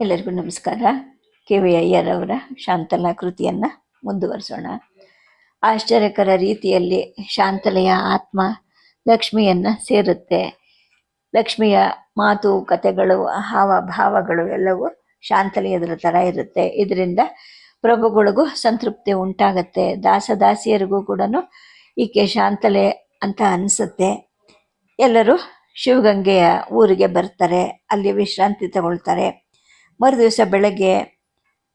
ಎಲ್ಲರಿಗೂ ನಮಸ್ಕಾರ. K V ಅಯ್ಯರವರ Shantala ಕೃತಿಯನ್ನು ಮುಂದುವರಿಸೋಣ. ಆಶ್ಚರ್ಯಕರ ರೀತಿಯಲ್ಲಿ ಶಾಂತಲೆಯ ಆತ್ಮ ಲಕ್ಷ್ಮಿಯನ್ನು ಸೇರುತ್ತೆ. ಲಕ್ಷ್ಮಿಯ ಮಾತು ಕಥೆಗಳು ಹಾವ ಭಾವಗಳು ಎಲ್ಲವೂ ಶಾಂತಲೆಯದರ ಥರ ಇರುತ್ತೆ. ಇದರಿಂದ ಪ್ರಭುಗಳಿಗೂ ಸಂತೃಪ್ತಿ ಉಂಟಾಗತ್ತೆ. ದಾಸದಾಸಿಯರಿಗೂ ಕೂಡ ಈಕೆ ಶಾಂತಲೆ ಅಂತ ಅನಿಸುತ್ತೆ. ಎಲ್ಲರೂ ಶಿವಗಂಗೆಯ ಊರಿಗೆ ಬರ್ತಾರೆ. ಅಲ್ಲಿ ವಿಶ್ರಾಂತಿ ತಗೊಳ್ತಾರೆ. ಮರುದಿವಸ ಬೆಳಗ್ಗೆ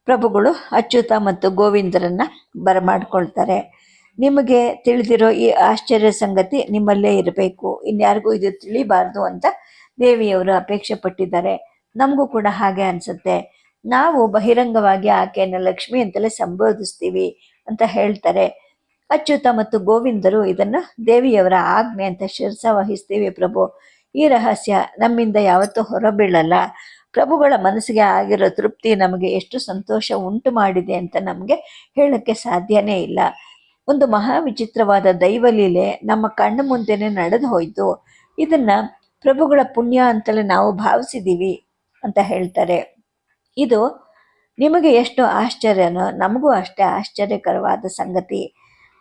ಪ್ರಭುಗಳು ಅಚ್ಯುತ ಮತ್ತು ಗೋವಿಂದರನ್ನು ಬರಮಾಡ್ಕೊಳ್ತಾರೆ. ನಿಮಗೆ ತಿಳಿದಿರೋ ಈ ಆಶ್ಚರ್ಯ ಸಂಗತಿ ನಿಮ್ಮಲ್ಲೇ ಇರಬೇಕು. ಇನ್ಯಾರಿಗೂ ಇದು ತಿಳಿಬಾರ್ದು ಅಂತ ದೇವಿಯವರು ಅಪೇಕ್ಷೆ ಪಟ್ಟಿದ್ದಾರೆ. ನಮಗೂ ಕೂಡ ಹಾಗೆ ಅನಿಸುತ್ತೆ. ನಾವು ಬಹಿರಂಗವಾಗಿ ಆಕೆಯನ್ನು ಲಕ್ಷ್ಮಿ ಅಂತಲೇ ಸಂಬೋಧಿಸ್ತೀವಿ ಅಂತ ಹೇಳ್ತಾರೆ. ಅಚ್ಯುತ ಮತ್ತು ಗೋವಿಂದರು ಇದನ್ನು ದೇವಿಯವರ ಆಜ್ಞೆ ಅಂತ ಶಿರಸ ವಹಿಸ್ತೀವಿ ಪ್ರಭು. ಈ ರಹಸ್ಯ ನಮ್ಮಿಂದ ಯಾವತ್ತೂ ಹೊರಬೀಳಲ್ಲ. ಪ್ರಭುಗಳ ಮನಸ್ಸಿಗೆ ಆಗಿರೋ ತೃಪ್ತಿ ನಮಗೆ ಎಷ್ಟು ಸಂತೋಷ ಉಂಟು ಮಾಡಿದೆ ಅಂತ ನಮಗೆ ಹೇಳಕ್ಕೆ ಸಾಧ್ಯನೇ ಇಲ್ಲ. ಒಂದು ಮಹಾ ವಿಚಿತ್ರವಾದ ದೈವಲೀಲೆ ನಮ್ಮ ಕಣ್ಣು ಮುಂದೆನೆ ನಡೆದು ಹೋಯ್ತು. ಇದನ್ನ ಪ್ರಭುಗಳ ಪುಣ್ಯ ಅಂತಲೇ ನಾವು ಭಾವಿಸಿದ್ದೀವಿ ಅಂತ ಹೇಳ್ತಾರೆ. ಇದು ನಿಮಗೆ ಎಷ್ಟು ಆಶ್ಚರ್ಯನೋ ನಮಗೂ ಅಷ್ಟೇ ಆಶ್ಚರ್ಯಕರವಾದ ಸಂಗತಿ.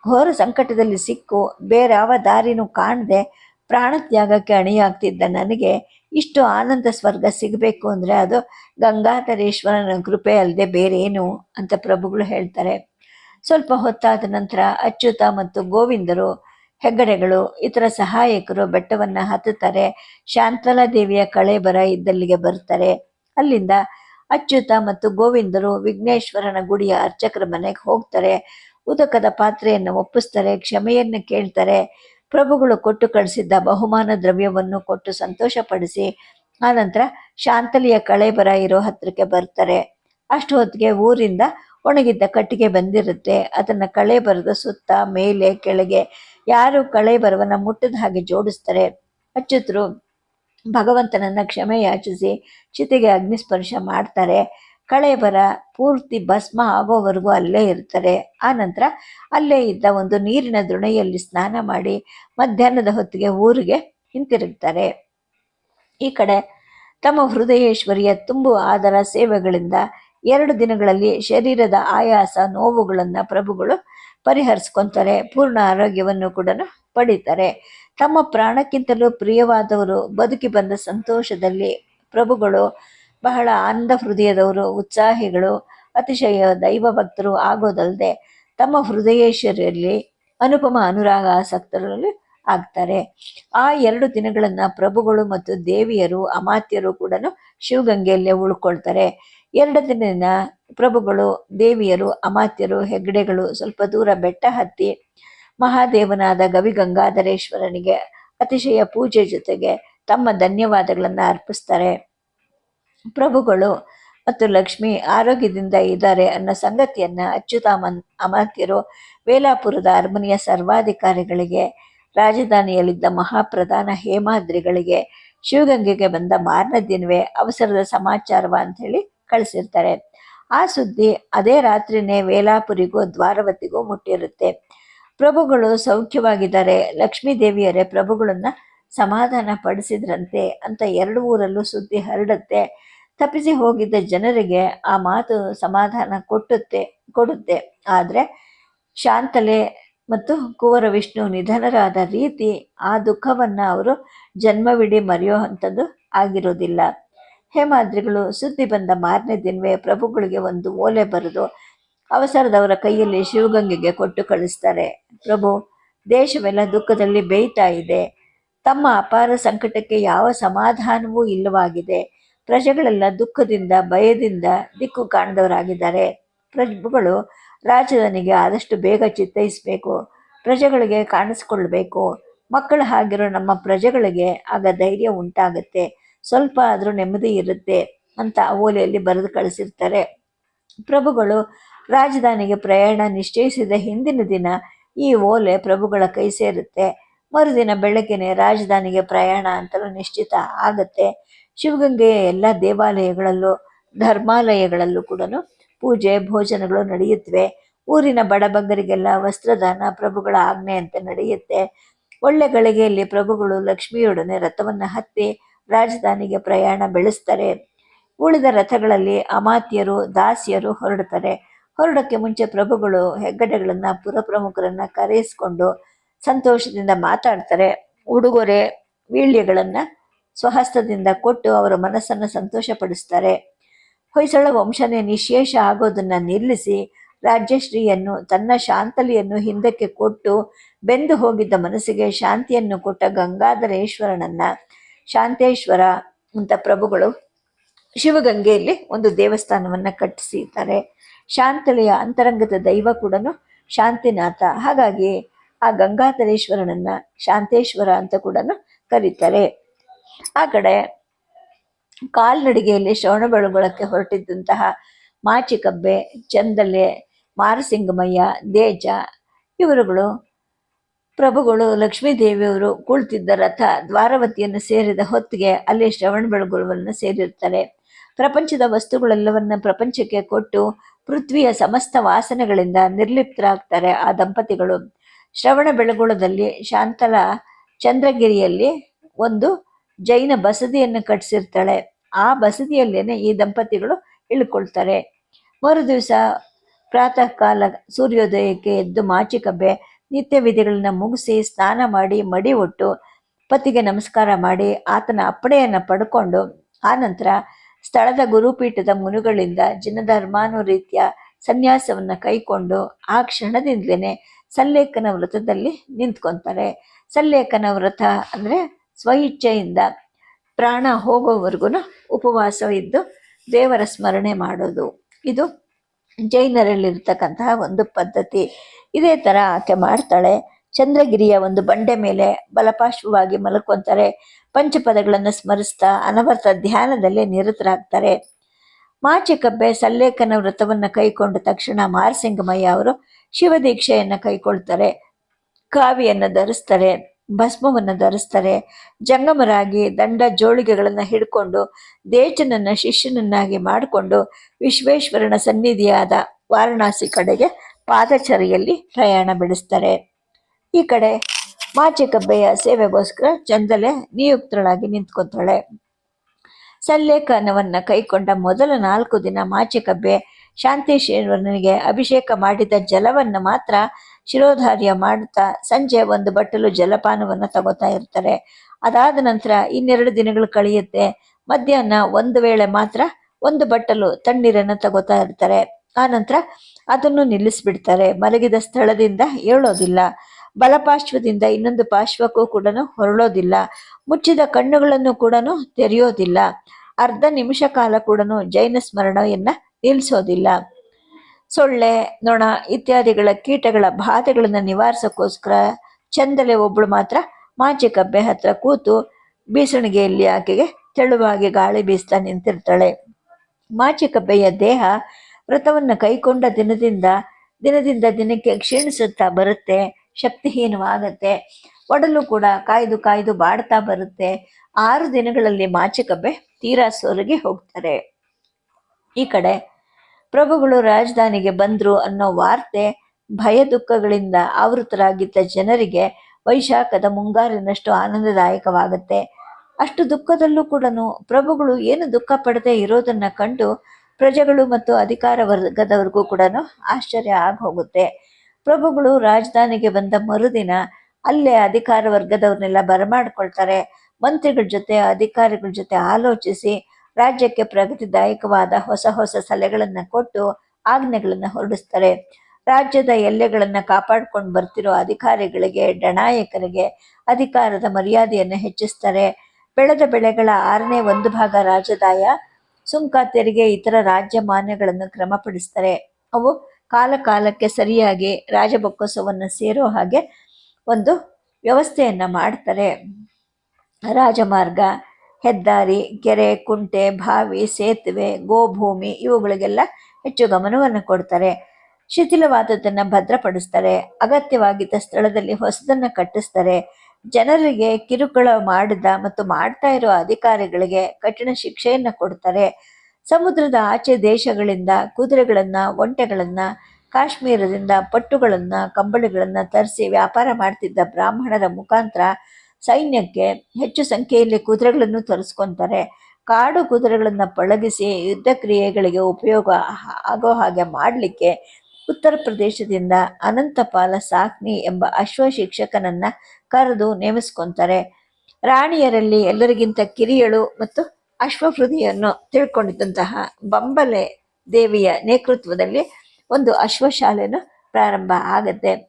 ಘೋರ ಸಂಕಟದಲ್ಲಿ ಸಿಕ್ಕು, ಬೇರಾವ ದಾರಿನೂ ಕಾಣದೆ ಪ್ರಾಣತ್ಯಾಗಕ್ಕೆ ಅಣಿಯಾಗ್ತಿದ್ದ ನನಗೆ ಇಷ್ಟು ಆನಂದ ಸ್ವರ್ಗ ಸಿಗಬೇಕು ಅಂದರೆ ಅದು ಗಂಗಾಧರೇಶ್ವರನ ಕೃಪೆ ಅಲ್ಲದೆ ಬೇರೇನು ಅಂತ ಪ್ರಭುಗಳು ಹೇಳ್ತಾರೆ. ಸ್ವಲ್ಪ ಹೊತ್ತಾದ ನಂತರ ಅಚ್ಯುತ ಮತ್ತು ಗೋವಿಂದರು, ಹೆಗ್ಗಡೆಗಳು, ಇತರ ಸಹಾಯಕರು ಬೆಟ್ಟವನ್ನು ಹತ್ತುತ್ತಾರೆ. ಶಾಂತಲಾ ದೇವಿಯ ಕಳೆ ಬರ ಇದ್ದಲ್ಲಿಗೆ ಬರ್ತಾರೆ. ಅಲ್ಲಿಂದ ಅಚ್ಯುತ ಮತ್ತು ಗೋವಿಂದರು ವಿಘ್ನೇಶ್ವರನ ಗುಡಿಯ ಅರ್ಚಕರ ಮನೆಗೆ ಹೋಗ್ತಾರೆ. ಉದಕದ ಪಾತ್ರೆಯನ್ನು ಒಪ್ಪಿಸ್ತಾರೆ, ಕ್ಷಮೆಯನ್ನು ಕೇಳ್ತಾರೆ. ಪ್ರಭುಗಳು ಕೊಟ್ಟು ಕಳಿಸಿದ್ದ ಬಹುಮಾನ ದ್ರವ್ಯವನ್ನು ಕೊಟ್ಟು ಸಂತೋಷಪಡಿಸಿ, ಆನಂತರ ಶಾಂತಲಿಯ ಕಳೆ ಬರ ಇರೋ ಹತ್ರಕ್ಕೆ ಬರ್ತಾರೆ. ಅಷ್ಟು ಹೊತ್ತಿಗೆ ಊರಿಂದ ಒಣಗಿದ್ದ ಕಟ್ಟಿಗೆ ಬಂದಿರುತ್ತೆ. ಅದನ್ನು ಕಳೆ ಬರದ ಸುತ್ತ, ಮೇಲೆ, ಕೆಳಗೆ ಯಾರು ಕಳೆ ಬರವನ್ನು ಮುಟ್ಟದ ಹಾಗೆ ಜೋಡಿಸ್ತಾರೆ. ಅಚ್ಯುತರು ಭಗವಂತನನ್ನ ಕ್ಷಮೆ ಯಾಚಿಸಿ ಚಿತೆಗೆ ಅಗ್ನಿಸ್ಪರ್ಶ ಮಾಡ್ತಾರೆ. ಕಳೆ ಬರ ಪೂರ್ತಿ ಭಸ್ಮ ಆಗೋವರೆಗೂ ಅಲ್ಲೇ ಇರ್ತಾರೆ. ಆನಂತರ ನಂತರ ಅಲ್ಲೇ ಇದ್ದ ಒಂದು ನೀರಿನ ದೃಣೆಯಲ್ಲಿ ಸ್ನಾನ ಮಾಡಿ ಮಧ್ಯಾಹ್ನದ ಹೊತ್ತಿಗೆ ಊರಿಗೆ ಹಿಂತಿರುಗ್ತಾರೆ. ಈ ಕಡೆ ತಮ್ಮ ಹೃದಯೇಶ್ವರಿಯ ತುಂಬು ಆದರ ಸೇವೆಗಳಿಂದ ಎರಡು ದಿನಗಳಲ್ಲಿ ಶರೀರದ ಆಯಾಸ, ನೋವುಗಳನ್ನು ಪ್ರಭುಗಳು ಪರಿಹರಿಸ್ಕೊತಾರೆ. ಪೂರ್ಣ ಆರೋಗ್ಯವನ್ನು ಕೂಡ ಪಡೀತಾರೆ. ತಮ್ಮ ಪ್ರಾಣಕ್ಕಿಂತಲೂ ಪ್ರಿಯವಾದವರು ಬದುಕಿ ಬಂದ ಸಂತೋಷದಲ್ಲಿ ಪ್ರಭುಗಳು ಬಹಳ ಆನಂದ ಹೃದಯದವರು, ಉತ್ಸಾಹಿಗಳು, ಅತಿಶಯ ದೈವ ಭಕ್ತರು ಆಗೋದಲ್ಲದೆ ತಮ್ಮ ಹೃದಯೇಶ್ವರಿಯಲ್ಲಿ ಅನುಪಮ, ಅನುರಾಗ ಆಸಕ್ತರಲ್ಲಿ ಆಗ್ತಾರೆ. ಆ ಎರಡು ದಿನಗಳನ್ನು ಪ್ರಭುಗಳು ಮತ್ತು ದೇವಿಯರು, ಅಮಾತ್ಯರು ಕೂಡ ಶಿವಗಂಗೆಯಲ್ಲೇ ಉಳ್ಕೊಳ್ತಾರೆ. ಎರಡು ದಿನ ಪ್ರಭುಗಳು, ದೇವಿಯರು, ಅಮಾತ್ಯರು, ಹೆಗ್ಗಡೆಗಳು ಸ್ವಲ್ಪ ದೂರ ಬೆಟ್ಟ ಹತ್ತಿ ಮಹಾದೇವನಾದ ಗವಿಗಂಗಾಧರೇಶ್ವರನಿಗೆ ಅತಿಶಯ ಪೂಜೆ ಜೊತೆಗೆ ತಮ್ಮ ಧನ್ಯವಾದಗಳನ್ನು ಅರ್ಪಿಸ್ತಾರೆ. ಪ್ರಭುಗಳು ಮತ್ತು ಲಕ್ಷ್ಮಿ ಆರೋಗ್ಯದಿಂದ ಇದ್ದಾರೆ ಅನ್ನೋ ಸಂಗತಿಯನ್ನು ಅಚ್ಯುತಾಮನ್ ಅಮಾತ್ಯರು ವೇಲಾಪುರದ ಅರಮನೆಯ ಸರ್ವಾಧಿಕಾರಿಗಳಿಗೆ, ರಾಜಧಾನಿಯಲ್ಲಿದ್ದ ಮಹಾಪ್ರಧಾನ ಹೇಮಾದ್ರಿಗಳಿಗೆ, ಶಿವಗಂಗೆಗೆ ಬಂದ ಮಾರನೇ ದಿನವೇ ಅವಸರದ ಸಮಾಚಾರವ ಹೇಳಿ ಕಳಿಸಿರ್ತಾರೆ. ಆ ಸುದ್ದಿ ಅದೇ ರಾತ್ರಿನೇ ವೇಲಾಪುರಿಗೂ ದ್ವಾರವತಿಗೂ ಮುಟ್ಟಿರುತ್ತೆ. ಪ್ರಭುಗಳು ಸೌಖ್ಯವಾಗಿದ್ದಾರೆ. ಲಕ್ಷ್ಮೀ ದೇವಿಯರೇ ಪ್ರಭುಗಳನ್ನ ಸಮಾಧಾನ ಪಡಿಸಿದ್ರಂತೆ ಅಂತ ಎರಡು ಊರಲ್ಲೂ ಸುದ್ದಿ ಹರಡುತ್ತೆ. ತಪ್ಪಿಸಿ ಹೋಗಿದ್ದ ಜನರಿಗೆ ಆ ಮಾತು ಸಮಾಧಾನ ಕೊಟ್ಟುತ್ತೆ, ಕೊಡುತ್ತೆ. ಆದರೆ ಶಾಂತಲೆ ಮತ್ತು ಕುವರ ವಿಷ್ಣು ನಿಧನರಾದ ರೀತಿ ಆ ದುಃಖವನ್ನು ಅವರು ಜನ್ಮವಿಡೀ ಮರೆಯೋ ಅಂಥದ್ದು ಆಗಿರೋದಿಲ್ಲ. ಹೇಮಾದ್ರಿಗಳು ಸುದ್ದಿ ಬಂದ ಮಾರನೇ ದಿನವೇ ಪ್ರಭುಗಳಿಗೆ ಒಂದು ಓಲೆ ಬರೆದು, ಅವಸರದವರ ಕೈಯಲ್ಲಿ ಶಿವಗಂಗೆಗೆ ಕೊಟ್ಟು ಕಳಿಸ್ತಾರೆ. ಪ್ರಭು, ದೇಶವೆಲ್ಲ ದುಃಖದಲ್ಲಿ ಬೇಯ್ತಾ ಇದೆ. ತಮ್ಮ ಅಪಾರ ಸಂಕಟಕ್ಕೆ ಯಾವ ಸಮಾಧಾನವೂ ಇಲ್ಲವಾಗಿದೆ. ಪ್ರಜೆಗಳೆಲ್ಲ ದುಃಖದಿಂದ, ಭಯದಿಂದ ದಿಕ್ಕು ಕಾಣದವರಾಗಿದ್ದಾರೆ. ಪ್ರಭುಗಳು ರಾಜಧಾನಿಗೆ ಆದಷ್ಟು ಬೇಗ ಚಿತ್ತೈಸಬೇಕು. ಪ್ರಜೆಗಳಿಗೆ ಕಾಣಿಸ್ಕೊಳ್ಬೇಕು ಮಕ್ಕಳು ಹಾಗಿರೋ ನಮ್ಮ ಪ್ರಜೆಗಳಿಗೆ ಆಗ ಧೈರ್ಯ ಉಂಟಾಗುತ್ತೆ. ಸ್ವಲ್ಪ ಆದರೂ ನೆಮ್ಮದಿ ಇರುತ್ತೆ ಅಂತ ಓಲೆಯಲ್ಲಿ ಬರೆದು ಕಳಿಸಿರ್ತಾರೆ. ಪ್ರಭುಗಳು ರಾಜಧಾನಿಗೆ ಪ್ರಯಾಣ ನಿಶ್ಚಯಿಸಿದ ಹಿಂದಿನ ದಿನ ಈ ಓಲೆ ಪ್ರಭುಗಳ ಕೈ ಸೇರುತ್ತೆ. ಮರುದಿನ ಬೆಳಗ್ಗೆನೆ ರಾಜಧಾನಿಗೆ ಪ್ರಯಾಣ ಅಂತಲೂ ನಿಶ್ಚಿತ ಆಗತ್ತೆ. ಶಿವಗಂಗೆಯ ಎಲ್ಲ ದೇವಾಲಯಗಳಲ್ಲೂ, ಧರ್ಮಾಲಯಗಳಲ್ಲೂ ಕೂಡ ಪೂಜೆ, ಭೋಜನಗಳು ನಡೆಯುತ್ತವೆ. ಊರಿನ ಬಡಬಗ್ಗರಿಗೆಲ್ಲ ವಸ್ತ್ರದಾನ, ಪ್ರಭುಗಳ ಆಜ್ಞೆಯಂತೆ ನಡೆಯುತ್ತೆ. ಒಳ್ಳೆ ಗಳಿಗೆಯಲ್ಲಿ ಪ್ರಭುಗಳು ಲಕ್ಷ್ಮಿಯೊಡನೆ ರಥವನ್ನು ಹತ್ತಿ ರಾಜಧಾನಿಗೆ ಪ್ರಯಾಣ ಬೆಳೆಸ್ತಾರೆ. ಉಳಿದ ರಥಗಳಲ್ಲಿ ಅಮಾತ್ಯರು, ದಾಸಿಯರು ಹೊರಡ್ತಾರೆ. ಹೊರಡಕ್ಕೆ ಮುಂಚೆ ಪ್ರಭುಗಳು ಹೆಗ್ಗಡೆಗಳನ್ನ ಪುರಪ್ರಮುಖರನ್ನ ಕರೆಯಿಸ್ಕೊಂಡು ಸಂತೋಷದಿಂದ ಮಾತಾಡ್ತಾರೆ. ಉಡುಗೊರೆ, ವೀಳ್ಯಗಳನ್ನು ಸ್ವಹಸ್ತದಿಂದ ಕೊಟ್ಟು ಅವರ ಮನಸ್ಸನ್ನು ಸಂತೋಷಪಡಿಸ್ತಾರೆ. ಹೊಯ್ಸಳ ವಂಶನೇ ನಿಶೇಷ ಆಗೋದನ್ನ ನಿಲ್ಲಿಸಿ ರಾಜ್ಯಶ್ರೀಯನ್ನು ತನ್ನ ಶಾಂತಲಿಯನ್ನು ಹಿಂದಕ್ಕೆ ಕೊಟ್ಟು ಬೆಂದು ಹೋಗಿದ್ದ ಮನಸ್ಸಿಗೆ ಶಾಂತಿಯನ್ನು ಕೊಟ್ಟ ಗಂಗಾಧರೇಶ್ವರನನ್ನ ಶಾಂತೇಶ್ವರ ಅಂತ ಪ್ರಭುಗಳು ಶಿವಗಂಗೆಯಲ್ಲಿ ಒಂದು ದೇವಸ್ಥಾನವನ್ನ ಕಟ್ಟಿಸಿದ್ದಾರೆ. ಶಾಂತಲೆಯ ಅಂತರಂಗದ ದೈವ ಕೂಡ ಶಾಂತಿನಾಥ. ಹಾಗಾಗಿ ಆ ಗಂಗಾಧರೇಶ್ವರನನ್ನ ಶಾಂತೇಶ್ವರ ಅಂತ ಕೂಡ ಕರೀತಾರೆ. ಆ ಕಡೆ ಕಾಲ್ನಡಿಗೆಯಲ್ಲಿ ಶ್ರವಣ ಬೆಳಗೊಳಕ್ಕೆ ಹೊರಟಿದ್ದಂತಹ ಮಾಚಿಕಬ್ಬೆ, ಚಂದಲೆ, ಮಾರಸಿಂಗಮಯ್ಯ ದೇಜ ಇವರುಗಳು ಪ್ರಭುಗಳು ಲಕ್ಷ್ಮೀದೇವಿಯವರು ಕುಳಿತಿದ್ದ ರಥ ದ್ವಾರವತಿಯನ್ನು ಸೇರಿದ ಹೊತ್ತಿಗೆ ಅಲ್ಲಿ ಶ್ರವಣ ಬೆಳಗುಳವನ್ನು ಸೇರಿರ್ತಾರೆ ಪ್ರಪಂಚದ ವಸ್ತುಗಳೆಲ್ಲವನ್ನ ಪ್ರಪಂಚಕ್ಕೆ ಕೊಟ್ಟು ಪೃಥ್ವಿಯ ಸಮಸ್ತ ವಾಸನೆಗಳಿಂದ ನಿರ್ಲಿಪ್ತರಾಗ್ತಾರೆ ಆ ದಂಪತಿಗಳು. ಶ್ರವಣ ಬೆಳಗೊಳದಲ್ಲಿ ಶಾಂತಲ ಚಂದ್ರಗಿರಿಯಲ್ಲಿ ಒಂದು ಜೈನ ಬಸದಿಯನ್ನು ಕಟ್ಟಿಸಿರ್ತಾಳೆ ಆ ಬಸದಿಯಲ್ಲೇನೆ ಈ ದಂಪತಿಗಳು ಇಳ್ಕೊಳ್ತಾರೆ. ಮರು ದಿವಸ ಪ್ರಾತಃ ಕಾಲ ಸೂರ್ಯೋದಯಕ್ಕೆ ಎದ್ದು ಮಾಚಿಕಬ್ಬೆ ನಿತ್ಯ ವಿಧಿಗಳನ್ನ ಮುಗಿಸಿ ಸ್ನಾನ ಮಾಡಿ ಮಡಿ ಒಟ್ಟು ಪತಿಗೆ ನಮಸ್ಕಾರ ಮಾಡಿ ಆತನ ಅಪ್ಪಣೆಯನ್ನು ಪಡ್ಕೊಂಡು ಆನಂತರ ಸ್ಥಳದ ಗುರುಪೀಠದ ಮುನುಗಳಿಂದ ಜಿನಧರ್ಮಾನು ರೀತಿಯ ಸನ್ಯಾಸವನ್ನು ಕೈಕೊಂಡು ಆ ಕ್ಷಣದಿಂದಲೇ ಸಲ್ಲೇಖನ ವ್ರತದಲ್ಲಿ ನಿಂತ್ಕೊಂತಾರೆ. ಸಲ್ಲೇಖನ ವ್ರತ ಅಂದ್ರೆ ಸ್ವಇಚ್ಛೆಯಿಂದ ಪ್ರಾಣ ಹೋಗೋವರೆಗೂ ಉಪವಾಸ ಇದ್ದು ದೇವರ ಸ್ಮರಣೆ ಮಾಡೋದು. ಇದು ಜೈನರಲ್ಲಿರ್ತಕ್ಕಂತಹ ಒಂದು ಪದ್ಧತಿ. ಇದೇ ಥರ ಆಕೆ ಮಾಡ್ತಾಳೆ. ಚಂದ್ರಗಿರಿಯ ಒಂದು ಬಂಡೆ ಮೇಲೆ ಬಲಪಾರ್ಶ್ವವಾಗಿ ಮಲಕೊಂತಾರೆ. ಪಂಚಪದಗಳನ್ನು ಸ್ಮರಿಸ್ತಾ ಅನವರ್ತ ಧ್ಯಾನದಲ್ಲೇ ನಿರತರಾಗ್ತಾರೆ. ಮಾಚಿಕಬ್ಬೆ ಸಲ್ಲೇಖನ ವ್ರತವನ್ನು ಕೈಕೊಂಡ ತಕ್ಷಣ ಮಾರಸಿಂಗಮಯ್ಯ ಅವರು ಶಿವದೀಕ್ಷೆಯನ್ನ ಕೈಕೊಳ್ತಾರೆ, ಕಾವಿಯನ್ನು ಧರಿಸ್ತಾರೆ, ಭಸ್ಮವನ್ನು ಧರಿಸ್ತಾರೆ, ಜಂಗಮರಾಗಿ ದಂಡ ಜೋಳಿಗೆಗಳನ್ನು ಹಿಡ್ಕೊಂಡು ದೇಚನನ್ನ ಶಿಷ್ಯನನ್ನಾಗಿ ಮಾಡಿಕೊಂಡು ವಿಶ್ವೇಶ್ವರನ ಸನ್ನಿಧಿಯಾದ ವಾರಣಾಸಿ ಕಡೆಗೆ ಪಾದಚರಿಯಲ್ಲಿ ಪ್ರಯಾಣ ಬೆಳೆಸ್ತಾರೆ ಈ ಕಡೆ ಮಾಚಿಕಬ್ಬೆಯ ಸೇವೆಗೋಸ್ಕರ ಚಂದಲೆ ನಿಯುಕ್ತಳಾಗಿ ನಿಂತ್ಕೊತಾಳೆ ಸಲ್ಲೇಖನವನ್ನು ಕೈಕೊಂಡ ಮೊದಲ ನಾಲ್ಕು ದಿನ ಮಾಚಿಕಬ್ಬೆ ಶಾಂತೇಶ್ವರನಿಗೆ ಅಭಿಷೇಕ ಮಾಡಿದ ಜಲವನ್ನು ಮಾತ್ರ ಶಿರೋಧಾರ್ಯ ಮಾಡುತ್ತಾ ಸಂಜೆ ಒಂದು ಬಟ್ಟಲು ಜಲಪಾನವನ್ನು ತಗೋತಾ ಇರ್ತಾರೆ. ಅದಾದ ನಂತರ ಇನ್ನೆರಡು ದಿನಗಳು ಕಳೆಯುತ್ತೆ. ಮಧ್ಯಾಹ್ನ ಒಂದು ವೇಳೆ ಮಾತ್ರ ಒಂದು ಬಟ್ಟಲು ತಣ್ಣೀರನ್ನು ತಗೋತಾ ಇರ್ತಾರೆ. ಆ ನಂತರ ಅದನ್ನು ನಿಲ್ಲಿಸಿಬಿಡ್ತಾರೆ. ಮಲಗಿದ ಸ್ಥಳದಿಂದ ಏಳೋದಿಲ್ಲ. ಬಲಪಾರ್ಶ್ವದಿಂದ ಇನ್ನೊಂದು ಪಾರ್ಶ್ವಕ್ಕೂ ಕೂಡ ಹೊರಳೋದಿಲ್ಲ. ಮುಚ್ಚಿದ ಕಣ್ಣುಗಳನ್ನು ಕೂಡ ತೆರೆಯೋದಿಲ್ಲ. ಅರ್ಧ ನಿಮಿಷ ಕಾಲ ಕೂಡ ಜೈನ ಸ್ಮರಣೆಯನ್ನ ನಿಲ್ಲಿಸೋದಿಲ್ಲ ಸೊಳ್ಳೆ, ನೊಣ ಇತ್ಯಾದಿಗಳ ಕೀಟಗಳ ಬಾಧೆಗಳನ್ನು ನಿವಾರಿಸೋಕ್ಕೋಸ್ಕರ ಚಂದಲೆ ಒಬ್ಬಳು ಮಾತ್ರ ಮಾಚಿಕಬ್ಬೆ ಹತ್ರ ಕೂತು ಬೀಸಣಿಗೆಯಲ್ಲಿ ಆಕೆಗೆ ತೆಳುವಾಗಿ ಗಾಳಿ ಬೀಸ್ತಾ ನಿಂತಿರ್ತಾಳೆ. ಮಾಚಿಕಬ್ಬೆಯ ದೇಹ ವ್ರತವನ್ನು ಕೈಕೊಂಡ ದಿನದಿಂದ ದಿನದಿಂದ ದಿನಕ್ಕೆ ಕ್ಷೀಣಿಸುತ್ತಾ ಬರುತ್ತೆ, ಶಕ್ತಿಹೀನವಾಗತ್ತೆ. ಒಡಲು ಕೂಡ ಕಾಯ್ದು ಕಾಯ್ದು ಬಾಡ್ತಾ ಬರುತ್ತೆ. ಆರು ದಿನಗಳಲ್ಲಿ ಮಾಚಿಕಬ್ಬೆ ತೀರಾ ಸೊರಗಿ ಹೋಗ್ತಾರೆ. ಈ ಕಡೆ ಪ್ರಭುಗಳು ರಾಜಧಾನಿಗೆ ಬಂದ್ರು ಅನ್ನೋ ವಾರ್ತೆ ಭಯ ದುಃಖಗಳಿಂದ ಆವೃತರಾಗಿದ್ದ ಜನರಿಗೆ ವೈಶಾಖದ ಮುಂಗಾರಿನಷ್ಟು ಆನಂದದಾಯಕವಾಗುತ್ತೆ. ಅಷ್ಟು ದುಃಖದಲ್ಲೂ ಕೂಡ ಪ್ರಭುಗಳು ಏನು ದುಃಖ ಪಡದೆ ಇರೋದನ್ನ ಕಂಡು ಪ್ರಜೆಗಳು ಮತ್ತು ಅಧಿಕಾರ ವರ್ಗದವರಿಗೂ ಕೂಡ ಆಶ್ಚರ್ಯ ಆಗೋಗುತ್ತೆ. ಪ್ರಭುಗಳು ರಾಜಧಾನಿಗೆ ಬಂದ ಮರುದಿನ ಅಲ್ಲೇ ಅಧಿಕಾರ ವರ್ಗದವ್ರನ್ನೆಲ್ಲ ಬರಮಾಡ್ಕೊಳ್ತಾರೆ. ಮಂತ್ರಿಗಳ ಜೊತೆ ಅಧಿಕಾರಿಗಳ ಜೊತೆ ಆಲೋಚಿಸಿ ರಾಜ್ಯಕ್ಕೆ ಪ್ರಗತಿದಾಯಕವಾದ ಹೊಸ ಹೊಸ ಸಲಹೆಗಳನ್ನು ಕೊಟ್ಟು ಆಜ್ಞೆಗಳನ್ನು ಹೊರಡಿಸ್ತಾರೆ. ರಾಜ್ಯದ ಎಲ್ಲೆಗಳನ್ನು ಕಾಪಾಡ್ಕೊಂಡು ಬರ್ತಿರೋ ಅಧಿಕಾರಿಗಳಿಗೆ, ಡಣಾಯಕರಿಗೆ ಅಧಿಕಾರದ ಮರ್ಯಾದೆಯನ್ನು ಹೆಚ್ಚಿಸ್ತಾರೆ. ಬೆಳೆದ ಬೆಳೆಗಳ ಆರನೇ ಒಂದು ಭಾಗ ರಾಜದಾಯ, ಸುಂಕ, ತೆರಿಗೆ, ಇತರ ರಾಜ್ಯ ಮಾನ್ಯಗಳನ್ನು ಕ್ರಮಪಡಿಸ್ತಾರೆ. ಅವು ಕಾಲ ಕಾಲಕ್ಕೆ ಸರಿಯಾಗಿ ರಾಜಬೊಕ್ಕಸವನ್ನು ಸೇರೋ ಹಾಗೆ ಒಂದು ವ್ಯವಸ್ಥೆಯನ್ನು ಮಾಡ್ತಾರೆ. ರಾಜಮಾರ್ಗ ಹೆದ್ದಾರಿ, ಕೆರೆ, ಕುಂಟೆ, ಬಾವಿ, ಸೇತುವೆ, ಗೋಭೂಮಿ ಇವುಗಳಿಗೆಲ್ಲ ಹೆಚ್ಚು ಗಮನವನ್ನು ಕೊಡ್ತಾರೆ. ಶಿಥಿಲವಾದದ್ದನ್ನು ಭದ್ರಪಡಿಸ್ತಾರೆ, ಅಗತ್ಯವಾಗಿದ್ದ ಸ್ಥಳದಲ್ಲಿ ಹೊಸದನ್ನು ಕಟ್ಟಿಸ್ತಾರೆ. ಜನರಿಗೆ ಕಿರುಕುಳ ಮಾಡಿದ ಮತ್ತು ಮಾಡ್ತಾ ಇರೋ ಅಧಿಕಾರಿಗಳಿಗೆ ಕಠಿಣ ಶಿಕ್ಷೆಯನ್ನು ಕೊಡ್ತಾರೆ. ಸಮುದ್ರದ ಆಚೆ ದೇಶಗಳಿಂದ ಕುದುರೆಗಳನ್ನ, ಒಂಟೆಗಳನ್ನ, ಕಾಶ್ಮೀರದಿಂದ ಪಟ್ಟುಗಳನ್ನ, ಕಂಬಳಿಗಳನ್ನ ತರಿಸಿ ವ್ಯಾಪಾರ ಮಾಡ್ತಿದ್ದ ಬ್ರಾಹ್ಮಣರ ಮುಖಾಂತರ ಸೈನ್ಯಕ್ಕೆ ಹೆಚ್ಚು ಸಂಖ್ಯೆಯಲ್ಲಿ ಕುದುರೆಗಳನ್ನು ತರಿಸ್ಕೊತಾರೆ. ಕಾಡು ಕುದುರೆಗಳನ್ನು ಪಳಗಿಸಿ ಯುದ್ಧ ಕ್ರಿಯೆಗಳಿಗೆ ಉಪಯೋಗ ಆಗೋ ಹಾಗೆ ಮಾಡಲಿಕ್ಕೆ ಉತ್ತರ ಪ್ರದೇಶದಿಂದ ಅನಂತಪಾಲ ಸಾಕ್ನಿ ಎಂಬ ಅಶ್ವ ಶಿಕ್ಷಕನನ್ನು ಕರೆದು ನೇಮಿಸ್ಕೊತಾರೆ. ರಾಣಿಯರಲ್ಲಿ ಎಲ್ಲರಿಗಿಂತ ಕಿರಿಯಳು ಮತ್ತು ಅಶ್ವಹೃದಿಯನ್ನು ತಿಳ್ಕೊಂಡಿದ್ದಂತಹ ಬಂಬಲೆ ದೇವಿಯ ನೇತೃತ್ವದಲ್ಲಿ ಒಂದು ಅಶ್ವಶಾಲೆಯನ್ನು ಪ್ರಾರಂಭ ಆಗತ್ತೆ.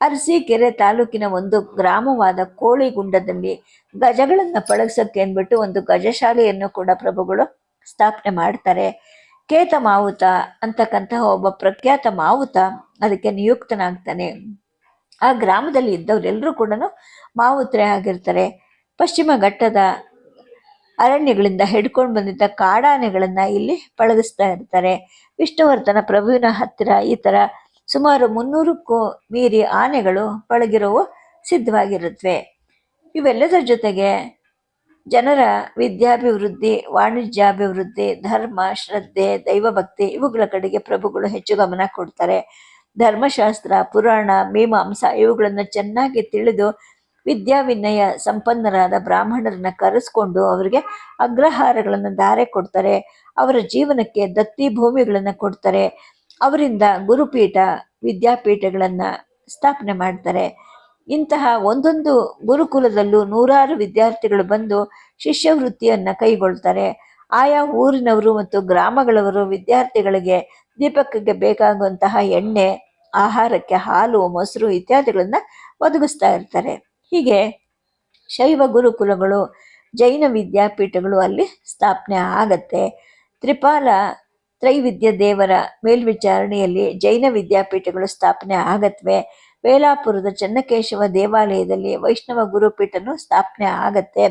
ಅರಸೀಕೆರೆ ತಾಲೂಕಿನ ಒಂದು ಗ್ರಾಮವಾದ ಕೋಳಿಗುಂಡದಲ್ಲಿ ಗಜಗಳನ್ನು ಪಳಗಿಸಕ್ಕೆ ಅಂದ್ಬಿಟ್ಟು ಒಂದು ಗಜಶಾಲೆಯನ್ನು ಕೂಡ ಪ್ರಭುಗಳು ಸ್ಥಾಪನೆ ಮಾಡ್ತಾರೆ. ಕೇತ ಮಾವುತ ಅಂತಕ್ಕಂತಹ ಒಬ್ಬ ಪ್ರಖ್ಯಾತ ಮಾವುತ ಅದಕ್ಕೆ ನಿಯುಕ್ತನಾಗ್ತಾನೆ. ಆ ಗ್ರಾಮದಲ್ಲಿ ಇದ್ದವರೆಲ್ಲರೂ ಕೂಡ ಮಾವುತ್ರೆ ಆಗಿರ್ತಾರೆ. ಪಶ್ಚಿಮ ಘಟ್ಟದ ಅರಣ್ಯಗಳಿಂದ ಹಿಡ್ಕೊಂಡು ಬಂದಿದ್ದ ಕಾಡಾನೆಗಳನ್ನು ಇಲ್ಲಿ ಪಳಗಿಸ್ತಾ ಇರ್ತಾರೆ. ವಿಷ್ಣುವರ್ಧನ ಪ್ರಭುವಿನ ಹತ್ತಿರ ಈ ತರ ಸುಮಾರು ಮುನ್ನೂರಕ್ಕೂ ಮೀರಿ ಆನೆಗಳು ಪಳಗಿರವು ಸಿದ್ಧವಾಗಿರುತ್ತವೆ ಇವೆಲ್ಲದರ ಜೊತೆಗೆ ಜನರ ವಿದ್ಯಾಭಿವೃದ್ಧಿ, ವಾಣಿಜ್ಯಾಭಿವೃದ್ಧಿ, ಧರ್ಮ, ಶ್ರದ್ಧೆ, ದೈವಭಕ್ತಿ ಇವುಗಳ ಕಡೆಗೆ ಪ್ರಭುಗಳು ಹೆಚ್ಚು ಗಮನ ಕೊಡ್ತಾರೆ. ಧರ್ಮಶಾಸ್ತ್ರ, ಪುರಾಣ, ಮೀಮಾಂಸ ಇವುಗಳನ್ನು ಚೆನ್ನಾಗಿ ತಿಳಿದು ವಿದ್ಯಾವಿನಯ ಸಂಪನ್ನರಾದ ಬ್ರಾಹ್ಮಣರನ್ನ ಕರೆಸ್ಕೊಂಡು ಅವರಿಗೆ ಅಗ್ರಹಾರಗಳನ್ನು ಧಾರೆ ಕೊಡ್ತಾರೆ. ಅವರ ಜೀವನಕ್ಕೆ ದತ್ತಿ ಭೂಮಿಗಳನ್ನು ಕೊಡ್ತಾರೆ. ಅವರಿಂದ ಗುರುಪೀಠ ವಿದ್ಯಾಪೀಠಗಳನ್ನ ಸ್ಥಾಪನೆ ಮಾಡ್ತಾರೆ. ಇಂತಹ ಒಂದೊಂದು ಗುರುಕುಲದಲ್ಲೂ ನೂರಾರು ವಿದ್ಯಾರ್ಥಿಗಳು ಬಂದು ಶಿಷ್ಯವೃತ್ತಿಯನ್ನು ಕೈಗೊಳ್ತಾರೆ. ಆಯಾ ಊರಿನವರು ಮತ್ತು ಗ್ರಾಮಗಳವರು ವಿದ್ಯಾರ್ಥಿಗಳಿಗೆ ದೀಪಕ್ಕೆ ಬೇಕಾಗುವಂತಹ ಎಣ್ಣೆ, ಆಹಾರಕ್ಕೆ ಹಾಲು, ಮೊಸರು ಇತ್ಯಾದಿಗಳನ್ನು ಒದಗಿಸ್ತಾ ಇರ್ತಾರೆ. ಹೀಗೆ ಶೈವ ಗುರುಕುಲಗಳು, ಜೈನ ವಿದ್ಯಾಪೀಠಗಳು ಅಲ್ಲಿ ಸ್ಥಾಪನೆ ಆಗತ್ತೆ. ತ್ರಿಪಾಲ ತ್ರೈವಿದ್ಯ ದೇವರ ಮೇಲ್ವಿಚಾರಣೆಯಲ್ಲಿ ಜೈನ ವಿದ್ಯಾಪೀಠಗಳು ಸ್ಥಾಪನೆ ಆಗತ್ವೆ. ವೇಲಾಪುರದ ಚನ್ನಕೇಶವ ದೇವಾಲಯದಲ್ಲಿ ವೈಷ್ಣವ ಗುರುಪೀಠನು ಸ್ಥಾಪನೆ ಆಗತ್ತೆ.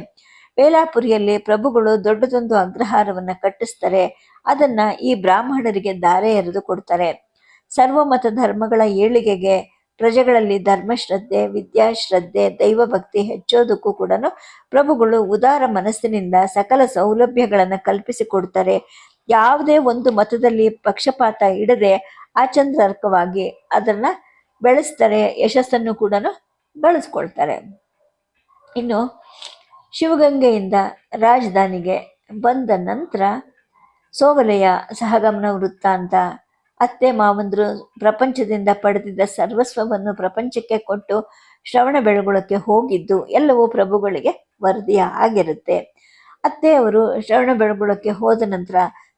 ವೇಲಾಪುರಿಯಲ್ಲಿ ಪ್ರಭುಗಳು ದೊಡ್ಡದೊಂದು ಅಗ್ರಹಾರವನ್ನು ಕಟ್ಟಿಸ್ತಾರೆ. ಅದನ್ನ ಈ ಬ್ರಾಹ್ಮಣರಿಗೆ ದಾರೆ ಎರೆದು ಕೊಡ್ತಾರೆ. ಸರ್ವಮತ ಧರ್ಮಗಳ ಏಳಿಗೆಗೆ ಪ್ರಜೆಗಳಲ್ಲಿ ಧರ್ಮಶ್ರದ್ಧೆ, ವಿದ್ಯಾಶ್ರದ್ಧೆ, ದೈವಭಕ್ತಿ ಹೆಚ್ಚೋದಕ್ಕೂ ಕೂಡ ಪ್ರಭುಗಳು ಉದಾರ ಮನಸ್ಸಿನಿಂದ ಸಕಲ ಸೌಲಭ್ಯಗಳನ್ನು ಕಲ್ಪಿಸಿಕೊಡ್ತಾರೆ. ಯಾವುದೇ ಒಂದು ಮತದಲ್ಲಿ ಪಕ್ಷಪಾತ ಇಡದೆ ಆಚಂದ್ರಕವಾಗಿ ಅದನ್ನ ಬೆಳೆಸ್ತಾರೆ, ಯಶಸ್ಸನ್ನು ಕೂಡ ಗಳಿಸ್ಕೊಳ್ತಾರೆ ಇನ್ನು ಶಿವಗಂಗೆಯಿಂದ ರಾಜಧಾನಿಗೆ ಬಂದ ನಂತರ ಸೋವಲೆಯ ಸಹಗಮನ ವೃತ್ತಾಂತ ಅತ್ತೆ ಮಾವಂದರು ಪ್ರಪಂಚದಿಂದ ಪಡೆದಿದ್ದ ಸರ್ವಸ್ವವನ್ನು ಪ್ರಪಂಚಕ್ಕೆ ಕೊಟ್ಟು ಶ್ರವಣ ಬೆಳಗೊಳಕ್ಕೆ ಹೋಗಿದ್ದು ಎಲ್ಲವೂ ಪ್ರಭುಗಳಿಗೆ ವರದಿಯ ಆಗಿರುತ್ತೆ ಅತ್ತೆಯವರು ಶ್ರವಣ ಬೆಳಗೊಳಕ್ಕೆ ಹೋದ ನಂತರ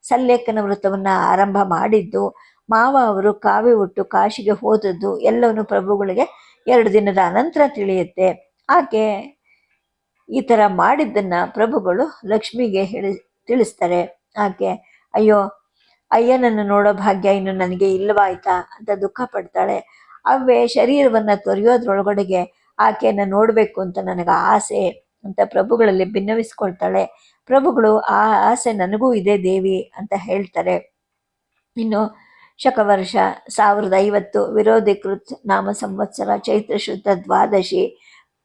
ಸಲ್ಲೇಖನ ವೃತ್ತವನ್ನ ಆರಂಭ ಮಾಡಿದ್ದು, ಮಾವ ಅವರು ಕಾವಿ ಉಟ್ಟು ಕಾಶಿಗೆ ಹೋದದ್ದು ಎಲ್ಲವನ್ನು ಪ್ರಭುಗಳಿಗೆ ಎರಡು ದಿನದ ಅನಂತರ ತಿಳಿಯುತ್ತೆ. ಆಕೆ ಈ ಥರ ಮಾಡಿದ್ದನ್ನ ಪ್ರಭುಗಳು ಲಕ್ಷ್ಮಿಗೆ ಹೇಳಿ ತಿಳಿಸ್ತಾರೆ. ಆಕೆ, ಅಯ್ಯೋ, ಅಯ್ಯನನ್ನು ನೋಡೋ ಭಾಗ್ಯ ಇನ್ನು ನನಗೆ ಇಲ್ಲವಾಯ್ತಾ? ಅಂತ ದುಃಖ ಪಡ್ತಾಳೆ. ಅವೇ ಶರೀರವನ್ನ ತೊರೆಯೋದ್ರೊಳಗಡೆಗೆ ಆಕೆಯನ್ನು ನೋಡಬೇಕು ಅಂತ ನನಗೆ ಆಸೆ. ಅಂತ ಪ್ರಭುಗಳಲ್ಲಿ ಭಿನ್ನವಿಸ್ಕೊಳ್ತಾಳೆ. ಪ್ರಭುಗಳು, ಆ ಆಸೆ ನನಗೂ ಇದೆ ದೇವಿ ಅಂತ ಹೇಳ್ತಾರೆ. ಇನ್ನು ಶಕವರ್ಷ ಸಾವಿರದ ಐವತ್ತು ವಿರೋಧಿಕೃತ್ ನಾಮ ಸಂವತ್ಸರ ಚೈತ್ರ ಶುದ್ಧ ದ್ವಾದಶಿ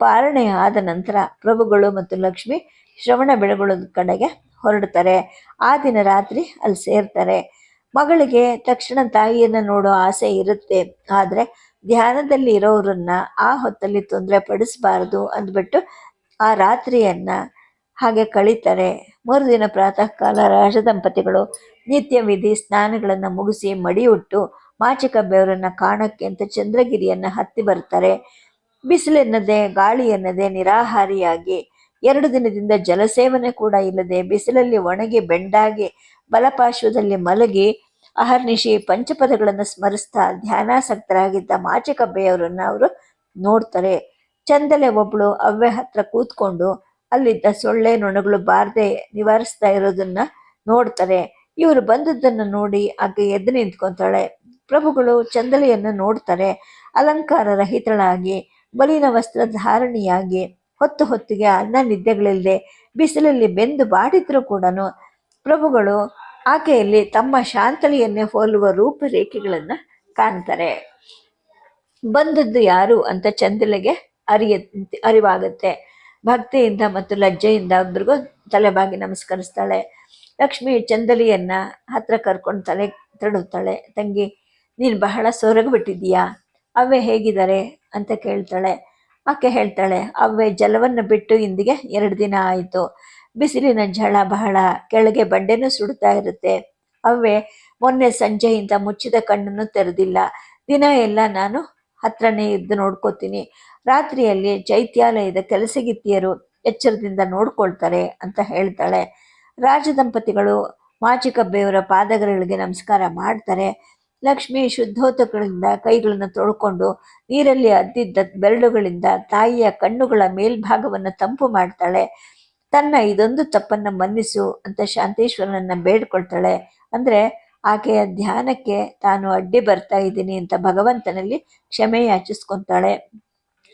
ಪಾರಣೆ ಆದ ನಂತರ ಪ್ರಭುಗಳು ಮತ್ತು ಲಕ್ಷ್ಮಿ ಶ್ರವಣ ಬೆಳಗೊಳದ ಕಡೆಗೆ ಹೊರಡ್ತಾರೆ. ಆ ದಿನ ರಾತ್ರಿ ಅಲ್ಲಿ ಸೇರ್ತಾರೆ. ಮಗಳಿಗೆ ತಕ್ಷಣ ತಾಯಿಯನ್ನು ನೋಡೋ ಆಸೆ ಇರುತ್ತೆ. ಆದರೆ ಧ್ಯಾನದಲ್ಲಿ ಇರೋರನ್ನ ಆ ಹೊತ್ತಲ್ಲಿ ತೊಂದರೆ ಪಡಿಸಬಾರದು ಅಂದ್ಬಿಟ್ಟು ಆ ರಾತ್ರಿಯನ್ನ ಹಾಗೆ ಕಳೀತಾರೆ. ಮರುದಿನ ಪ್ರಾತಃ ಕಾಲ ರಾಜದಂಪತಿಗಳು ನಿತ್ಯ ವಿಧಿ ಸ್ನಾನಗಳನ್ನು ಮುಗಿಸಿ ಮಡಿಯುಟ್ಟು ಮಾಚಿಕ ಬೆವರನ್ನು ಕಾಣಕ್ಕೆ ಅಂತ ಚಂದ್ರಗಿರಿಯನ್ನು ಹತ್ತಿ ಬರ್ತಾರೆ. ಬಿಸಿಲೆನ್ನದೆ ಗಾಳಿ ಎನ್ನದೆ ನಿರಾಹಾರಿಯಾಗಿ ಎರಡು ದಿನದಿಂದ ಜಲಸೇವನೆ ಕೂಡ ಇಲ್ಲದೆ ಬಿಸಿಲಲ್ಲಿ ಒಣಗಿ ಬೆಂಡಾಗಿ ಬಲಪಾರ್ಶ್ವದಲ್ಲಿ ಮಲಗಿ ಅಹರ್ನಿಶಿ ಪಂಚಪದಗಳನ್ನು ಸ್ಮರಿಸ್ತಾ ಧ್ಯಾನಾಸಕ್ತರಾಗಿದ್ದ ಮಾಚಿಕಬ್ಬೆಯವರನ್ನು ಅವರು ನೋಡ್ತಾರೆ. ಚಂದಲೆ ಒಬ್ಳು ಅವ್ವೆ ಹತ್ರ ಕೂತ್ಕೊಂಡು ಅಲ್ಲಿದ್ದ ಸೊಳ್ಳೆ ನೊಣಗಳು ಬಾರದೆ ನಿವಾರಿಸ್ತಾ ಇರೋದನ್ನ ನೋಡ್ತಾರೆ. ಇವರು ಬಂದದ್ದನ್ನ ನೋಡಿ ಆಕೆ ಎದ್ದು ನಿಂತ್ಕೊಂತಾಳೆ. ಪ್ರಭುಗಳು ಚಂದಲೆಯನ್ನು ನೋಡ್ತಾರೆ. ಅಲಂಕಾರ ರಹಿತಳಾಗಿ, ಬಲಿನ ವಸ್ತ್ರ ಧಾರಣಿಯಾಗಿ ಹೊತ್ತು ಹೊತ್ತಿಗೆ ಅನ್ನ ನಿದ್ದೆಗಳಿಲ್ಲದೆ, ಬಿಸಿಲಲ್ಲಿ ಬೆಂದು ಬಾಡಿದ್ರೂ ಕೂಡ ಪ್ರಭುಗಳು ಆಕೆಯಲ್ಲಿ ತಮ್ಮ ಶಾಂತಳಿಯನ್ನೇ ಹೋಲುವ ರೂಪರೇಖೆಗಳನ್ನು ಕಾಣ್ತಾರೆ. ಬಂದದ್ದು ಯಾರು ಅಂತ ಚಂದಲೆಗೆ ಅರಿಯ, ಅರಿವಾಗುತ್ತೆ. ಭಕ್ತಿಯಿಂದ ಮತ್ತು ಲಜ್ಜೆಯಿಂದ ಒಬ್ರಿಗೂ ತಲೆಬಾಗಿ ನಮಸ್ಕರಿಸ್ತಾಳೆ. ಲಕ್ಷ್ಮಿ ಚಂದಲಿಯನ್ನ ಹತ್ರ ಕರ್ಕೊಂಡು ತಲೆ ತಡುತ್ತಾಳೆ ತಂಗಿ, ನೀನು ಬಹಳ ಸೊರಗು ಬಿಟ್ಟಿದೀಯಾ ಅವ್ವೆ ಹೇಗಿದ್ದಾರೆ? ಅಂತ ಕೇಳ್ತಾಳೆ. ಆಕೆ ಹೇಳ್ತಾಳೆ ಅವೆ ಜಲವನ್ನು ಬಿಟ್ಟು ಇಂದಿಗೆ ಎರಡು ದಿನ ಆಯಿತು. ಬಿಸಿಲಿನ ಝಳ ಬಹಳ, ಕೆಳಗೆ ಬಂಡೆನೂ ಸುಡ್ತಾ ಇರುತ್ತೆ. ಅವೆ ಮೊನ್ನೆ ಸಂಜೆಯಿಂದ ಮುಚ್ಚಿದ ಕಣ್ಣನ್ನು ತೆರೆದಿಲ್ಲ. ದಿನ ಎಲ್ಲ ನಾನು ಹತ್ರನೇ ಇದ್ದು ನೋಡ್ಕೋತೀನಿ. ರಾತ್ರಿಯಲ್ಲಿ ಚೈತ್ಯಾಲಯದ ಕೆಲಸಗಿತ್ತಿಯರು ಎಚ್ಚರದಿಂದ ನೋಡ್ಕೊಳ್ತಾರೆ ಅಂತ ಹೇಳ್ತಾಳೆ. ರಾಜ ರಾಜದಂಪತಿಗಳು ಮಾಚಿಕಬ್ಬೆಯವರ ಪಾದಗಳಿಗೆ ನಮಸ್ಕಾರ ಮಾಡ್ತಾರೆ. ಲಕ್ಷ್ಮಿ ಶುದ್ಧೋತಗಳಿಂದ ಕೈಗಳನ್ನು ತೊಳ್ಕೊಂಡು ನೀರಲ್ಲಿ ಅದ್ದಿದ್ದ ಬೆರಳುಗಳಿಂದ ತಾಯಿಯ ಕಣ್ಣುಗಳ ಮೇಲ್ಭಾಗವನ್ನು ತಂಪು ಮಾಡ್ತಾಳೆ. ತನ್ನ ಇದೊಂದು ತಪ್ಪನ್ನು ಮನ್ನಿಸು ಅಂತ ಶಾಂತೇಶ್ವರನನ್ನ ಬೇಡ್ಕೊಳ್ತಾಳೆ. ಅಂದ್ರೆ ಆಕೆಯ ಧ್ಯಾನಕ್ಕೆ ತಾನು ಅಡ್ಡಿ ಬರ್ತಾ ಇದ್ದೀನಿ ಅಂತ ಭಗವಂತನಲ್ಲಿ ಕ್ಷಮೆ ಯಾಚಿಸ್ಕೊಂತಾಳೆ.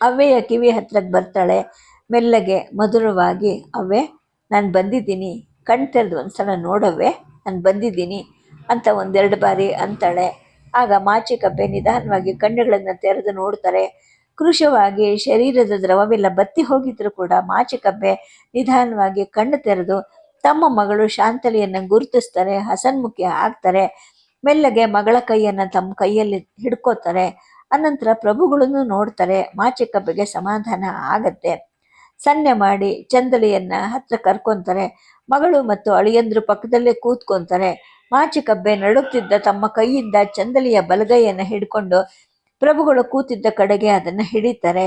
ಅವ್ವೆಯ ಕಿವಿ ಹತ್ರಕ್ಕೆ ಬರ್ತಾಳೆ. ಮೆಲ್ಲಗೆ, ಮಧುರವಾಗಿ ಅವ್ವೆ ನಾನು ಬಂದಿದ್ದೀನಿ. ಕಣ್ ತೆರೆದು ಒಂದ್ಸಲ ನೋಡವ್ವೆ, ನಾನು ಬಂದಿದ್ದೀನಿ ಅಂತ ಒಂದೆರಡು ಬಾರಿ ಅಂತಾಳೆ. ಆಗ ಮಾಚಿ ಕಬ್ಬೆ ನಿಧಾನವಾಗಿ ಕಣ್ಣುಗಳನ್ನು ತೆರೆದು ನೋಡ್ತಾರೆ. ಕೃಶವಾಗಿ ಶರೀರದ ದ್ರವವೆಲ್ಲ ಬತ್ತಿ ಹೋಗಿದ್ರು ಕೂಡ ಮಾಚಿಕಬ್ಬೆ ನಿಧಾನವಾಗಿ ಕಣ್ಣು ತೆರೆದು ತಮ್ಮ ಮಗಳು ಶಾಂತಲಿಯನ್ನು ಗುರುತಿಸ್ತಾರೆ, ಹಸನ್ಮುಖಿ ಆಗ್ತಾರೆ. ಮೆಲ್ಲಗೆ ಮಗಳ ಕೈಯನ್ನು ತಮ್ಮ ಕೈಯಲ್ಲಿ ಹಿಡ್ಕೋತಾರೆ. ಅನಂತರ ಪ್ರಭುಗಳನ್ನು ನೋಡ್ತಾರೆ, ಮಾಚಿಕಬ್ಬೆಗೆ ಸಮಾಧಾನ ಆಗತ್ತೆ. ಸನ್ನೆ ಮಾಡಿ ಚಂದಲಿಯನ್ನ ಹತ್ರ ಕರ್ಕೊಂತಾರೆ, ಮಗಳು ಮತ್ತು ಅಳಿಯಂದ್ರು ಪಕ್ಕದಲ್ಲೇ ಕೂತ್ಕೊಂತಾರೆ. ಮಾಚಿಕಬ್ಬೆ ನಡುತ್ತಿದ್ದ ತಮ್ಮ ಕೈಯಿಂದ ಚಂದಲಿಯ ಬಲಗೈಯನ್ನು ಹಿಡ್ಕೊಂಡು ಪ್ರಭುಗಳು ಕೂತಿದ್ದ ಕಡೆಗೆ ಅದನ್ನು ಹಿಡಿತಾರೆ.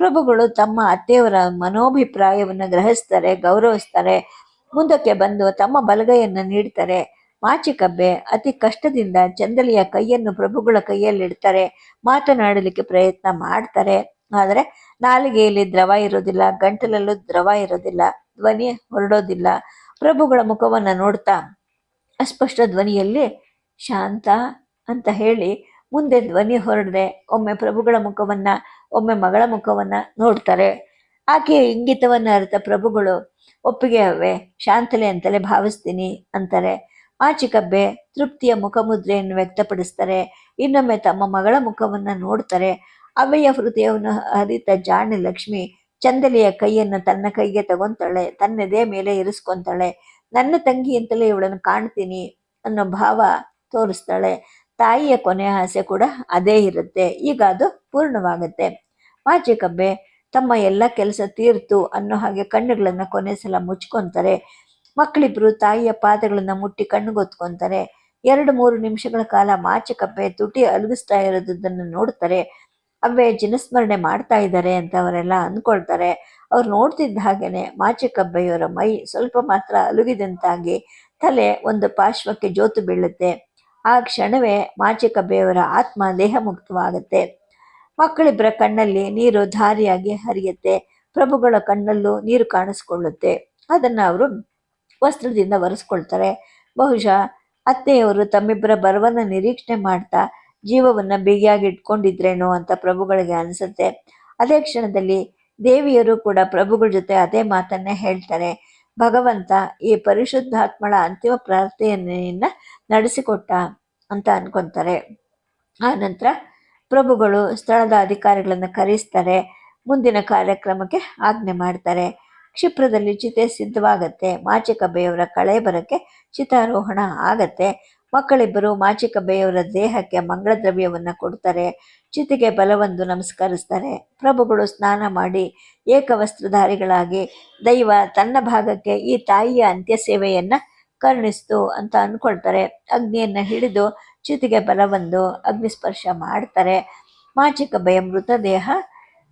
ಪ್ರಭುಗಳು ತಮ್ಮ ಅತ್ತೆಯವರ ಮನೋಭಿಪ್ರಾಯವನ್ನು ಗ್ರಹಿಸ್ತಾರೆ, ಗೌರವಿಸ್ತಾರೆ. ಮುಂದಕ್ಕೆ ಬಂದು ತಮ್ಮ ಬಲಗೈಯನ್ನು ನೀಡ್ತಾರೆ. ಮಾಚಿಕಬ್ಬೆ ಅತಿ ಕಷ್ಟದಿಂದ ಚಂದಲಿಯ ಕೈಯನ್ನು ಪ್ರಭುಗಳ ಕೈಯಲ್ಲಿಡ್ತಾರೆ ಮಾತನಾಡಲಿಕ್ಕೆ ಪ್ರಯತ್ನ ಮಾಡ್ತಾರೆ. ಆದರೆ ನಾಲಿಗೆಯಲ್ಲಿ ದ್ರವ ಇರೋದಿಲ್ಲ, ಗಂಟಲಲ್ಲೂ ದ್ರವ ಇರೋದಿಲ್ಲ, ಧ್ವನಿ ಹೊರಡೋದಿಲ್ಲ. ಪ್ರಭುಗಳ ಮುಖವನ್ನು ನೋಡ್ತಾ ಅಸ್ಪಷ್ಟ ಧ್ವನಿಯಲ್ಲಿ, ಶಾಂತ ಅಂತ ಹೇಳಿ ಮುಂದೆ ಧ್ವನಿ ಹೊರಡದೆ ಒಮ್ಮೆ ಪ್ರಭುಗಳ ಮುಖವನ್ನ, ಒಮ್ಮೆ ಮಗಳ ಮುಖವನ್ನ ನೋಡ್ತಾರೆ. ಆಕೆಯ ಇಂಗಿತವನ್ನು ಅರಿತ ಪ್ರಭುಗಳು, ಒಪ್ಪಿಗೆ ಅವೆ ಶಾಂತಲೆ ಅಂತಲೇ ಭಾವಿಸ್ತೀನಿ ಅಂತಾರೆ. ಆಚಿಕಬ್ಬೆ ತೃಪ್ತಿಯ ಮುಖಮುದ್ರೆಯನ್ನು ವ್ಯಕ್ತಪಡಿಸ್ತಾರೆ. ಇನ್ನೊಮ್ಮೆ ತಮ್ಮ ಮಗಳ ಮುಖವನ್ನು ನೋಡ್ತಾರೆ. ಅವೆಯ ಹೃದಯವನ್ನು ಹರಿತ ಜಾಣಿ ಲಕ್ಷ್ಮಿ ಚಂದಲಿಯ ಕೈಯನ್ನು ತನ್ನ ಕೈಗೆ ತಗೊಂತಾಳೆ. ತನ್ನದೇ ಮೇಲೆ ಇರಿಸ್ಕೊಂತಾಳೆ. ನನ್ನ ತಂಗಿ ಅಂತಲೇ ಇವಳನ್ನು ಕಾಣ್ತೀನಿ ಅನ್ನೋ ಭಾವ ತೋರಿಸ್ತಾಳೆ. ತಾಯಿಯ ಕೊನೆಯ ಆಸೆ ಕೂಡ ಅದೇ ಇರುತ್ತೆ. ಈಗ ಅದು ಪೂರ್ಣವಾಗುತ್ತೆ. ಮಾಚಿಕಬ್ಬೆ ತಮ್ಮ ಎಲ್ಲ ಕೆಲಸ ತೀರ್ತು ಅನ್ನೋ ಹಾಗೆ ಕಣ್ಣುಗಳನ್ನು ಕೊನೆ ಸಲ ಮುಚ್ಕೊಂತಾರೆ. ಮಕ್ಕಳಿಬ್ರು ತಾಯಿಯ ಪಾದಗಳನ್ನ ಮುಟ್ಟಿ ಕಣ್ಣುಗೊತ್ಕೊಂತಾರೆ ಎರಡು ಮೂರು ನಿಮಿಷಗಳ ಕಾಲ ಮಾಚಿಕಬ್ಬೆ ತುಟಿ ಅಲುಗಿಸ್ತಾ ಇರೋದನ್ನು ನೋಡ್ತಾರೆ. ಅವೇ ಜನಸ್ಮರಣೆ ಮಾಡ್ತಾ ಇದ್ದಾರೆ ಅಂತ ಅವರೆಲ್ಲ ಅಂದ್ಕೊಳ್ತಾರೆ. ಅವ್ರು ನೋಡ್ತಿದ್ದ ಹಾಗೇನೆ ಮಾಚಿಕಬ್ಬೆಯವರ ಮೈ ಸ್ವಲ್ಪ ಮಾತ್ರ ಅಲುಗಿದಂತಾಗಿ ತಲೆ ಒಂದು ಪಾರ್ಶ್ವಕ್ಕೆ ಜೋತು ಬೀಳುತ್ತೆ. ಆ ಕ್ಷಣವೇ ಮಾಚಿಕಬ್ಬೆಯವರ ಆತ್ಮ ದೇಹ ಮುಕ್ತವಾಗುತ್ತೆ. ಮಕ್ಕಳಿಬ್ಬರ ಕಣ್ಣಲ್ಲಿ ನೀರು ಧಾರಿಯಾಗಿ ಹರಿಯುತ್ತೆ. ಪ್ರಭುಗಳ ಕಣ್ಣಲ್ಲೂ ನೀರು ಕಾಣಿಸ್ಕೊಳ್ಳುತ್ತೆ. ಅದನ್ನ ಅವರು ವಸ್ತ್ರದಿಂದ ಒರೆಸ್ಕೊಳ್ತಾರೆ. ಬಹುಶಃ ಅತ್ತೆಯವರು ತಮ್ಮಿಬ್ಬರ ಬರವನ್ನು ನಿರೀಕ್ಷಣೆ ಮಾಡ್ತಾ ಜೀವವನ್ನು ಬಿಗಿಯಾಗಿ ಇಟ್ಕೊಂಡಿದ್ರೇನೋ ಅಂತ ಪ್ರಭುಗಳಿಗೆ ಅನಿಸುತ್ತೆ. ಅದೇ ಕ್ಷಣದಲ್ಲಿ ದೇವಿಯರು ಕೂಡ ಪ್ರಭುಗಳ ಜೊತೆ ಅದೇ ಮಾತನ್ನೇ ಹೇಳ್ತಾರೆ. ಭಗವಂತ ಈ ಪರಿಶುದ್ಧಾತ್ಮಳ ಅಂತಿಮ ಪ್ರಾರ್ಥನೆಯನ್ನ ನಡೆಸಿಕೊಟ್ಟ ಅಂತ ಅನ್ಕೊಂತಾರೆ. ಆ ನಂತರ ಪ್ರಭುಗಳು ಸ್ಥಳದ ಅಧಿಕಾರಿಗಳನ್ನು ಕರೆಸ್ತಾರೆ. ಮುಂದಿನ ಕಾರ್ಯಕ್ರಮಕ್ಕೆ ಆಜ್ಞೆ ಮಾಡ್ತಾರೆ. ಕ್ಷಿಪ್ರದಲ್ಲಿ ಚಿತೆ ಸಿದ್ಧವಾಗತ್ತೆ. ಕಳೆ ಬರಕ್ಕೆ ಚಿತಾರೋಹಣ ಆಗತ್ತೆ. ಮಕ್ಕಳಿಬ್ಬರು ಮಾಚಿಕಬ್ಬೆಯವರ ದೇಹಕ್ಕೆ ಮಂಗಳ ದ್ರವ್ಯವನ್ನು ಕೊಡ್ತಾರೆ. ಚಿತೆಗೆ ಬಲವೊಂದು ನಮಸ್ಕರಿಸ್ತಾರೆ. ಪ್ರಭುಗಳು ಸ್ನಾನ ಮಾಡಿ ಏಕವಸ್ತ್ರಧಾರಿಗಳಾಗಿ ದೈವ ತನ್ನ ಭಾಗಕ್ಕೆ ಈ ತಾಯಿಯ ಅಂತ್ಯ ಸೇವೆಯನ್ನು ಕರುಣಿಸ್ತು ಅಂತ ಅಂದ್ಕೊಳ್ತಾರೆ. ಅಗ್ನಿಯನ್ನು ಹಿಡಿದು ಚಿತೆಗೆ ಬಲವೊಂದು ಅಗ್ನಿಸ್ಪರ್ಶ ಮಾಡ್ತಾರೆ. ಮಾಚಿಕಬ್ಬೆಯ ಮೃತದೇಹ,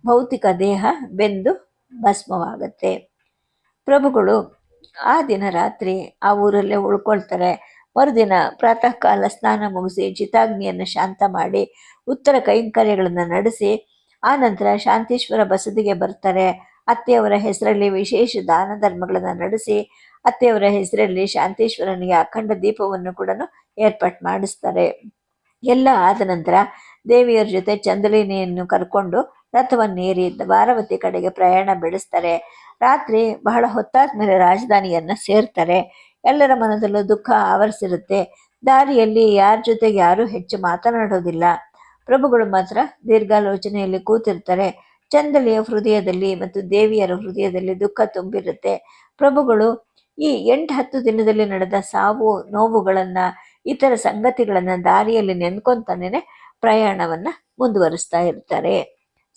ಭೌತಿಕ ದೇಹ ಬೆಂದು ಭಸ್ಮವಾಗತ್ತೆ. ಪ್ರಭುಗಳು ಆ ದಿನ ರಾತ್ರಿ ಆ ಊರಲ್ಲೇ ಉಳ್ಕೊಳ್ತಾರೆ. ಮರುದಿನ ಪ್ರಾತಃ ಕಾಲ ಸ್ನಾನ ಮುಗಿಸಿ ಚಿತಾಗ್ನಿಯನ್ನು ಶಾಂತ ಮಾಡಿ ಉತ್ತರ ಕೈಂಕರ್ಯಗಳನ್ನು ನಡೆಸಿ ಆ ನಂತರ ಶಾಂತೇಶ್ವರ ಬಸದಿಗೆ ಬರ್ತಾರೆ. ಅತ್ತೆಯವರ ಹೆಸರಲ್ಲಿ ವಿಶೇಷ ದಾನ ಧರ್ಮಗಳನ್ನು ನಡೆಸಿ ಅತ್ತೆಯವರ ಹೆಸರಲ್ಲಿ ಶಾಂತೇಶ್ವರನಿಗೆ ಅಖಂಡ ದೀಪವನ್ನು ಕೂಡ ಏರ್ಪಾಟ್ ಮಾಡಿಸ್ತಾರೆ. ಎಲ್ಲ ಆದ ನಂತರ ದೇವಿಯರ ಜೊತೆ ಚಂದಲಿನಿಯನ್ನು ಕರ್ಕೊಂಡು ರಥವನ್ನೇರಿ ದ್ವಾರವತಿ ಕಡೆಗೆ ಪ್ರಯಾಣ ಬೆಳೆಸ್ತಾರೆ. ರಾತ್ರಿ ಬಹಳ ಹೊತ್ತಾದ ಮೇಲೆ ರಾಜಧಾನಿಯನ್ನು ಸೇರ್ತಾರೆ. ಎಲ್ಲರ ಮನದಲ್ಲೂ ದುಃಖ ಆವರಿಸಿರುತ್ತೆ. ದಾರಿಯಲ್ಲಿ ಯಾರ ಜೊತೆಗೆ ಯಾರೂ ಹೆಚ್ಚು ಮಾತನಾಡೋದಿಲ್ಲ. ಪ್ರಭುಗಳು ಮಾತ್ರ ದೀರ್ಘಾಲೋಚನೆಯಲ್ಲಿ ಕೂತಿರ್ತಾರೆ. ಚಂದಲಿಯ ಹೃದಯದಲ್ಲಿ ಮತ್ತು ದೇವಿಯರ ಹೃದಯದಲ್ಲಿ ದುಃಖ ತುಂಬಿರುತ್ತೆ. ಪ್ರಭುಗಳು ಈ ಎಂಟು ಹತ್ತು ದಿನದಲ್ಲಿ ನಡೆದ ಸಾವು ನೋವುಗಳನ್ನು, ಇತರ ಸಂಗತಿಗಳನ್ನು ದಾರಿಯಲ್ಲಿ ನೆನ್ಕೊಂತಾನೆ ಪ್ರಯಾಣವನ್ನ ಮುಂದುವರಿಸ್ತಾ ಇರ್ತಾರೆ.